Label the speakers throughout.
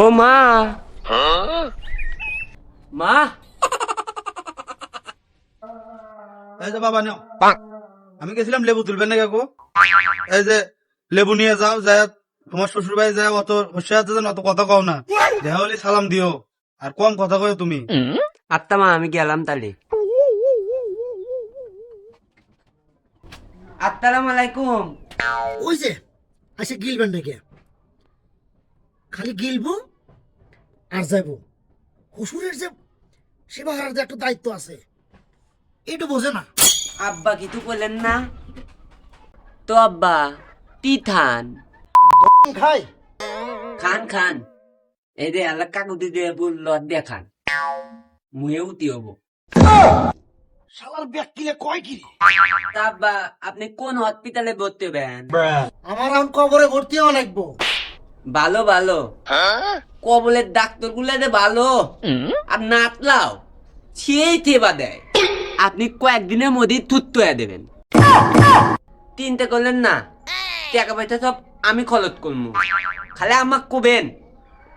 Speaker 1: ও মা। মা?
Speaker 2: এই যে বাবা নাও আমি গেছিলাম লেবু তুলবেন না কাকু এই যে লেবু নিয়ে যাও যাই তোমার শ্বশুর বাড়ি যায় অত হোসে আছে অত কথা কও না। দেখা হলে সালাম দিও আর কম কথা কও তুমি।
Speaker 1: আত্মা মা আমি গেলাম তাহলে আসসালামু আলাইকুম।
Speaker 3: ওই যে আসে গিলবেন নাকি খালি গিলবো আর যাইবো। শ্বশুরের যে সেবা করার যে একটা দায়িত্ব আছে এটা বোঝে না।
Speaker 1: আব্বা কিছু বললেন না। তো আব্বা টি থান
Speaker 3: খাই।
Speaker 1: খান খান। এই দে আল্লাহ কাকুতি দিয়ে বলল দেখান মুয়ে উতি হব।
Speaker 3: শালার ব্যাগ কিলে কয় কি?
Speaker 1: তা আব্বা আপনি কোন হসপিটালে ভর্তি হবেন?
Speaker 3: আমার এখন কবরে ভর্তি হওয়া লাগবো।
Speaker 1: ভালো ভালো। কবলের ডাক্তারগুলো ভালো। আর নাতলাও সেই থেবা দেয়। আপনি কয়েকদিনের মধ্যেই থুত্ত হয়ে দেবেন। চিন্তা করলেন না? টাকা পয়সা সব আমি খরচ করব। খালি আমাক কবেন?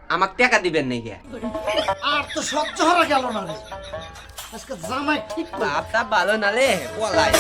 Speaker 1: আমাক টাকা দিবেন নাকি?
Speaker 3: আর তো সহ্য হারা গেল না রে। আজকে জামাই ঠিক
Speaker 1: বাপটা ভালো নালে বলাই